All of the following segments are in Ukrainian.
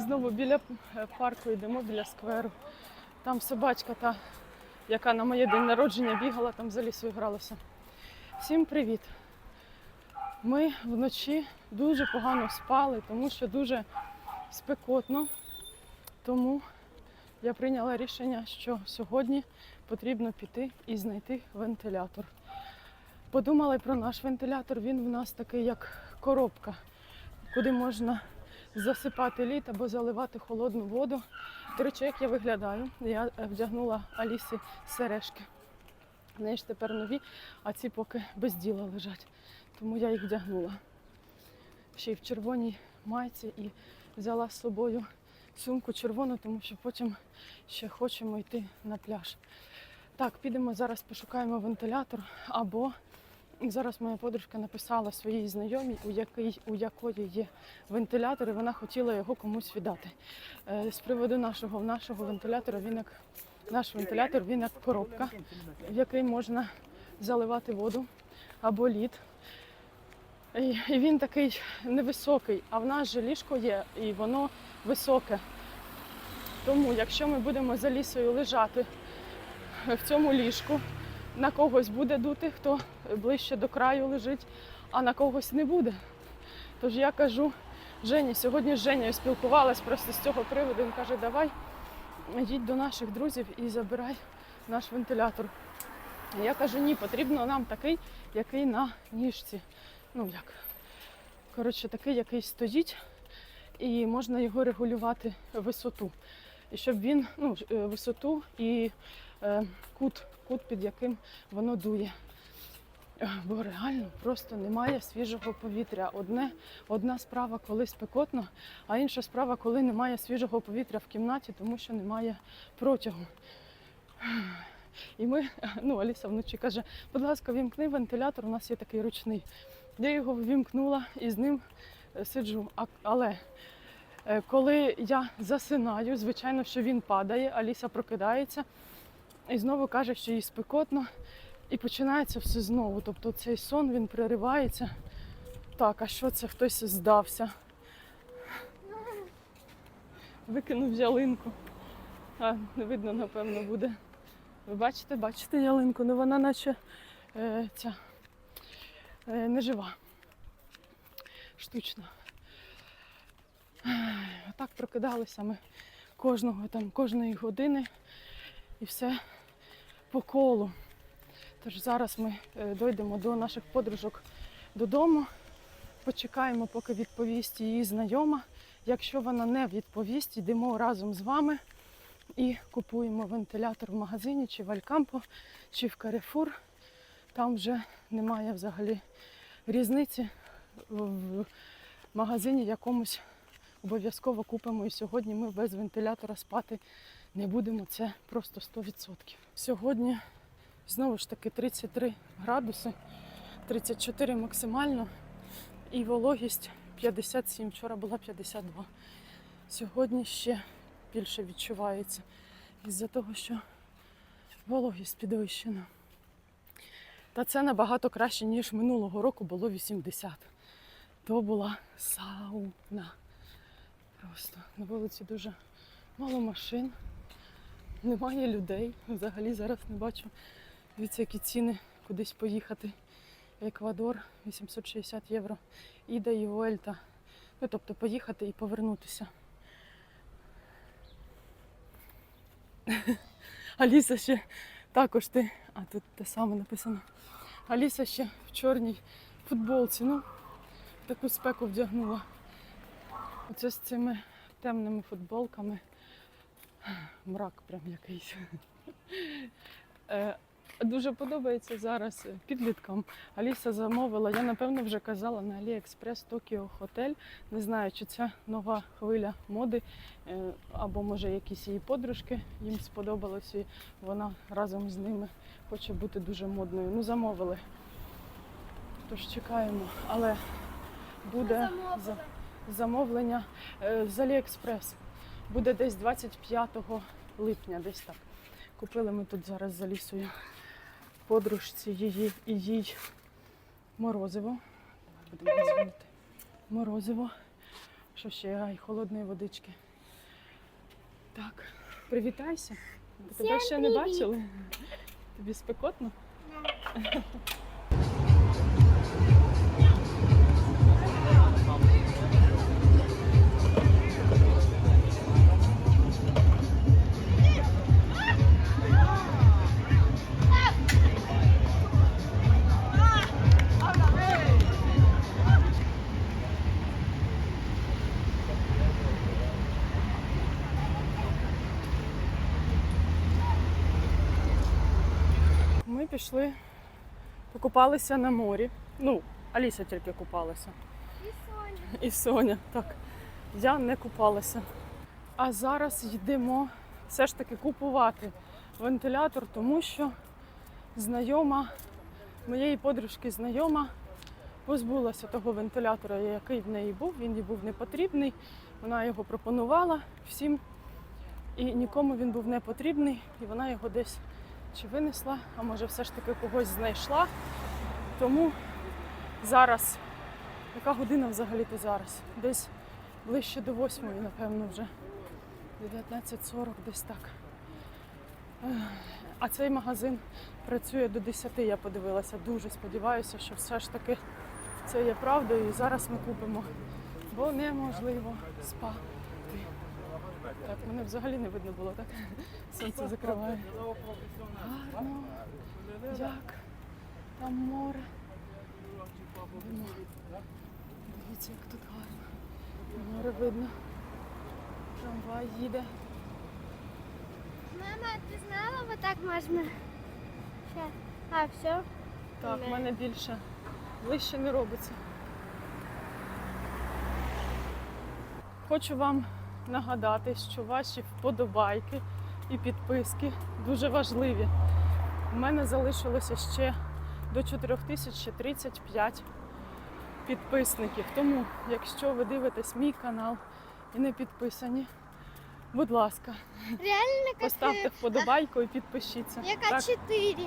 Знову біля е, парку йдемо, біля скверу. Там собачка та, яка на моє день народження бігала, там за лісою гралася. Всім привіт! Ми вночі дуже погано спали, тому що дуже спекотно. Тому я прийняла рішення, що сьогодні потрібно піти і знайти вентилятор. Подумали про наш вентилятор. Він в нас такий, як коробка, куди можна засипати лід або заливати холодну воду. До речі, як я виглядаю, я е, вдягнула Алісі сережки. В ж тепер нові, а ці поки без діла лежать. Тому я їх вдягнула. Ще й в червоній майці і взяла з собою сумку червону, тому що потім ще хочемо йти на пляж. Так, підемо зараз пошукаємо вентилятор або зараз моя подружка написала своїй знайомій, у, який, у якої є вентилятор, і вона хотіла його комусь віддати. Е, З приводу нашого, нашого вентилятора він як наш вентилятор, він як коробка, в який можна заливати воду або лід. І і він такий невисокий, а в нас же ліжко є, і воно високе. Тому, якщо ми будемо за лісою лежати в цьому ліжку, на когось буде дути, хто ближче до краю лежить, а на когось не буде. Тож я кажу Жені, сьогодні з Женєю спілкувалась просто з цього приводу. Він каже, давай їдь до наших друзів і забирай наш вентилятор. Я кажу, ні, потрібно нам такий, який на ніжці. Ну як? Коротше, такий, який стоїть, і можна його регулювати висоту. І щоб він, ну, е, висоту і кут, кут, під яким воно дує. Е, Бо реально просто немає свіжого повітря. Одне, одна справа, коли спекотно, а інша справа, коли немає свіжого повітря в кімнаті, тому що немає протягу. І ми, ну, Аліса вночі каже, будь ласка, вімкни вентилятор, у нас є такий ручний. Я його ввімкнула і з ним е, сиджу. Але е, коли я засинаю, звичайно, що він падає, Аліса прокидається і знову каже, що їй спекотно, і починається все знову. Тобто цей сон він переривається. Так, а що це хтось здався? Викинув ялинку. А, не видно, напевно, буде. Ви бачите, бачите ялинку? Ну вона наче е, ця е, не. Штучна. Отак прокидалися ми кожного там, кожної години і все по колу. Тож зараз ми е, дойдемо до наших подружок додому, почекаємо, поки відповість її знайома. Якщо вона не відповість, йдемо разом з вами і купуємо вентилятор в магазині, чи в Алькампо, чи в Карифур. Там вже немає взагалі різниці. В магазині якомусь обов'язково купимо. І сьогодні ми без вентилятора спати не будемо. Це просто 100%. Сьогодні знову ж таки 33 градуси, 34 максимально і вологість 57. Вчора була 52. Сьогодні ще більше відчувається із-за того, що вологість підвищена. Та це набагато краще, ніж минулого року було 80. То була сауна. Просто на вулиці дуже мало машин, немає людей. Взагалі зараз не бачу. Дивіться, які ціни кудись поїхати. Еквадор 860 євро. Іда і Вуельта. Ну, тобто поїхати і повернутися. Аліса ще також ти. А тут те саме написано. Аліса ще в чорній футболці. Ну, таку спеку вдягнула. Оце з цими темними футболками. Мрак прям якийсь. Е, Дуже подобається зараз підліткам. Аліса замовила, я напевно вже казала на AliExpress Tokyo Hotel. Не знаю, чи це нова хвиля моди, е, або може якісь її подружки їм сподобалось, і вона разом з ними хоче бути дуже модною. Ну, замовили. Тож чекаємо. Але буде замовлення е, з AliExpress. Буде десь 25 липня, десь так. Купили ми тут зараз за лісою подружці її і їй морозиво. Давай будемо дзвонити. Морозиво. Що ще? Ай, холодної водички Так, привітайся. Тебе ще не бачили. Тобі спекотно? Ми пішли, покупалися на морі. Ну, Аліса тільки купалася. І Соня. І Соня, так. Я не купалася. А зараз йдемо все ж таки купувати вентилятор, тому що знайома, моєї подружки знайома позбулася того вентилятора, який в неї був. Він їй був не потрібний. Вона його пропонувала всім, і нікому він був не потрібний, і вона його десь чи винесла, а може все ж таки когось знайшла. Тому зараз яка година взагалі-то зараз? Десь ближче до восьмої, напевно, вже. 19.40 десь так. А цей магазин працює до 10, я подивилася. Дуже сподіваюся, що все ж таки це є правдою. І зараз ми купимо, бо неможливо спати. Так, мене взагалі не видно було, так? Сонце закриває. Гарно. Як? Там море. Дивіться, як тут гарно. Море видно. Трамвай їде. Мама, ти знала, вот так можна? Ще. А, все? Так, в мене більше ближче не робиться. Хочу вам нагадати, що ваші вподобайки і підписки дуже важливі. У мене залишилося ще до 4035 підписників. Тому, якщо ви дивитесь мій канал і не підписані, будь ласка, Реально, поставте вподобайку і підпишіться. як Так, А4.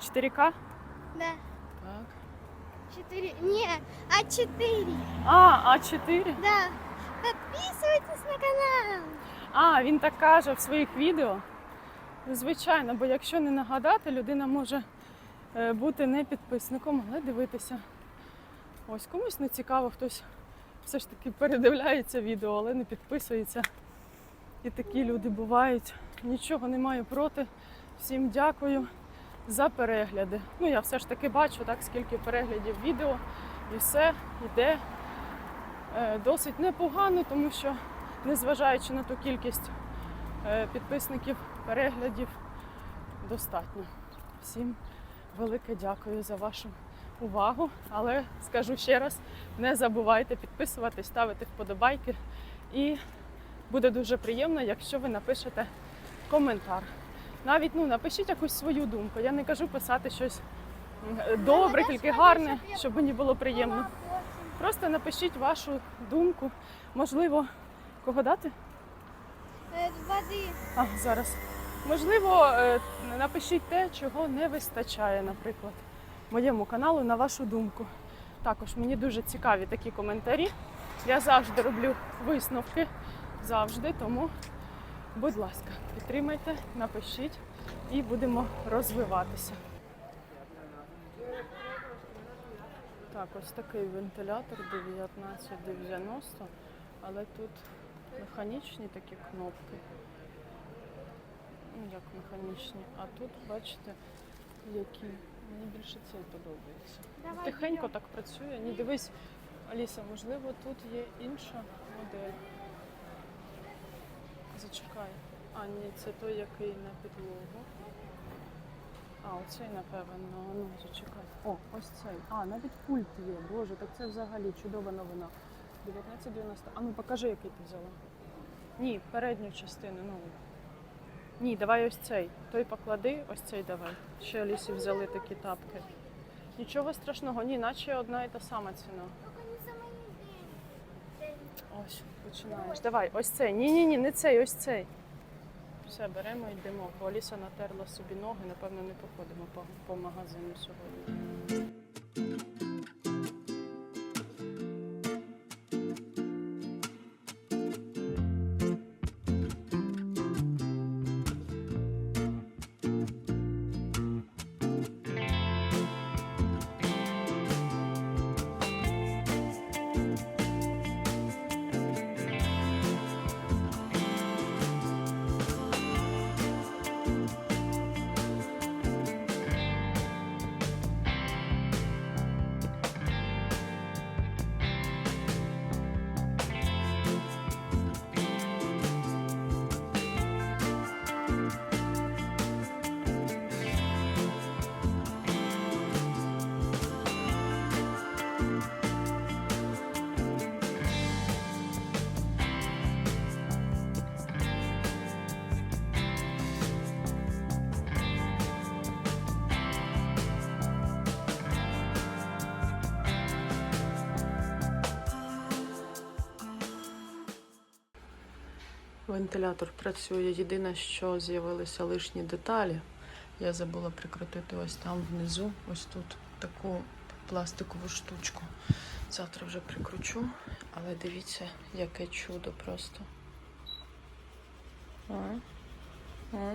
4К? Да. Так. 4. Ні, А4. А, А4? Да. Підписуйтесь на канал. А, він так каже в своїх відео. Звичайно, бо якщо не нагадати, людина може е, бути не підписником, але дивитися. Ось комусь не цікаво, хтось все ж таки передивляється відео, але не підписується. І такі люди бувають. Нічого не маю проти. Всім дякую за перегляди. Ну, я все ж таки бачу, так, скільки переглядів відео, і все йде досить непогано, тому що незважаючи на ту кількість е, підписників, переглядів, достатньо. Всім велике дякую за вашу увагу. Але скажу ще раз: не забувайте підписуватись, ставити вподобайки. І буде дуже приємно, якщо ви напишете коментар. Навіть ну, напишіть якусь свою думку. Я не кажу писати щось добре, тільки гарне, щоб мені було приємно. Просто напишіть вашу думку. Можливо, кого дати? Е, Води. А, зараз. Можливо, е, напишіть те, чого не вистачає, наприклад, моєму каналу, на вашу думку. Також мені дуже цікаві такі коментарі. Я завжди роблю висновки, завжди, тому, будь ласка, підтримайте, напишіть і будемо розвиватися. Так, ось такий вентилятор 1990, але тут механічні такі кнопки. Ну, як механічні. А тут, бачите, які. Мені більше цей подобається. Давай Тихенько берем. так працює. Ні, дивись, Аліса, можливо, тут є інша модель. Зачекай. А, ні, це той, який на підлогу. А, оцей, напевно, ну, зачекай. О, ось цей. А, навіть пульт є. Боже, так це взагалі чудова новина. 1990. А ну покажи, який ти взяла. Ні, передню частину, ну. Ні, давай ось цей. Той поклади, ось цей давай. Ще Алісі взяли такі тапки. Нічого страшного, ні, наче одна і та сама ціна. Ось, починаєш. Давай, ось цей. Ні, ні, ні, не цей, ось цей. Все, беремо йдемо. Бо Аліса натерла собі ноги, напевно, не походимо по, по магазину сьогодні. Вентилятор працює. Єдине, що з'явилися лишні деталі. Я забула прикрутити ось там внизу, ось тут таку пластикову штучку. Завтра вже прикручу, але дивіться, яке чудо просто. А? А?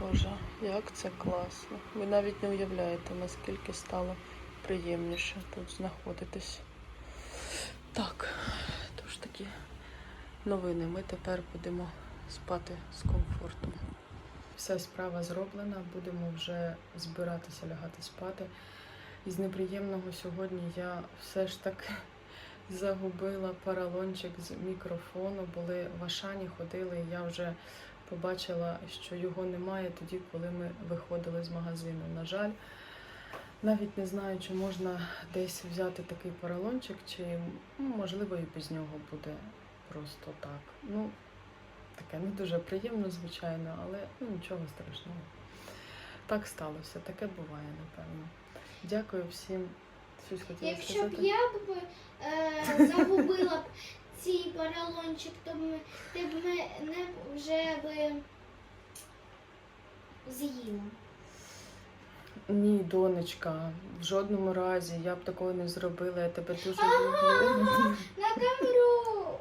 Боже, як це класно. Ви навіть не уявляєте, наскільки стало приємніше тут знаходитись. Так, тож такі новини. Ми тепер будемо спати з комфортом. Вся справа зроблена, будемо вже збиратися лягати спати. Із неприємного сьогодні я все ж таки загубила паралончик з мікрофону. Були в Ашані, ходили, і я вже побачила, що його немає тоді, коли ми виходили з магазину. На жаль, навіть не знаю, чи можна десь взяти такий поролончик, чи ну, можливо і без нього буде просто так. Ну, таке не дуже приємно, звичайно, але ну, нічого страшного. Так сталося, таке буває, напевно. Дякую всім. Щось хотіла Якщо б я б е, загубила б цей поролончик, то ми, ти б мене вже би з'їла. Ні, донечка, в жодному разі я б такого не зробила. Я тебе дуже люблю. На камеру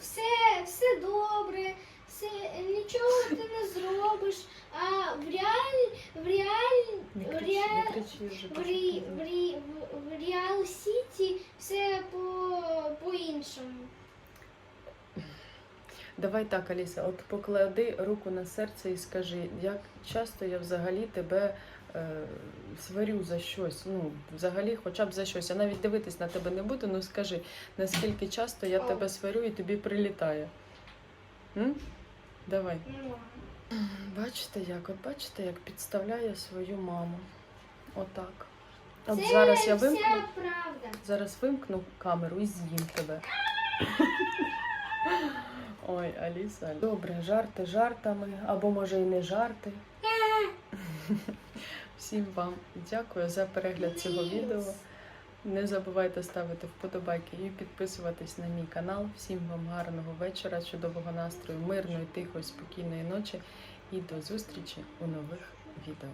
все, все добре, все, нічого ти не зробиш, а в реаль, в реаль, в реаль, в, в Реал Сіті все по, по-іншому. Давай так, Аліса, от поклади руку на серце і скажи, як часто я взагалі тебе сварю за щось. Ну, взагалі, хоча б за щось. Я навіть дивитись на тебе не буду, ну скажи, наскільки часто я тебе сварю і тобі прилітає. М? Давай. Бачите як? От бачите, як підставляє свою маму. Отак. От це зараз я вся вимкну. правда. Зараз вимкну камеру і з'їм тебе. Ой, Аліса. Добре, жарти жартами, або може і не жарти. Всім вам дякую за перегляд цього відео. Не забувайте ставити вподобайки і підписуватись на мій канал. Всім вам гарного вечора, чудового настрою, мирної, тихої, спокійної ночі і до зустрічі у нових відео.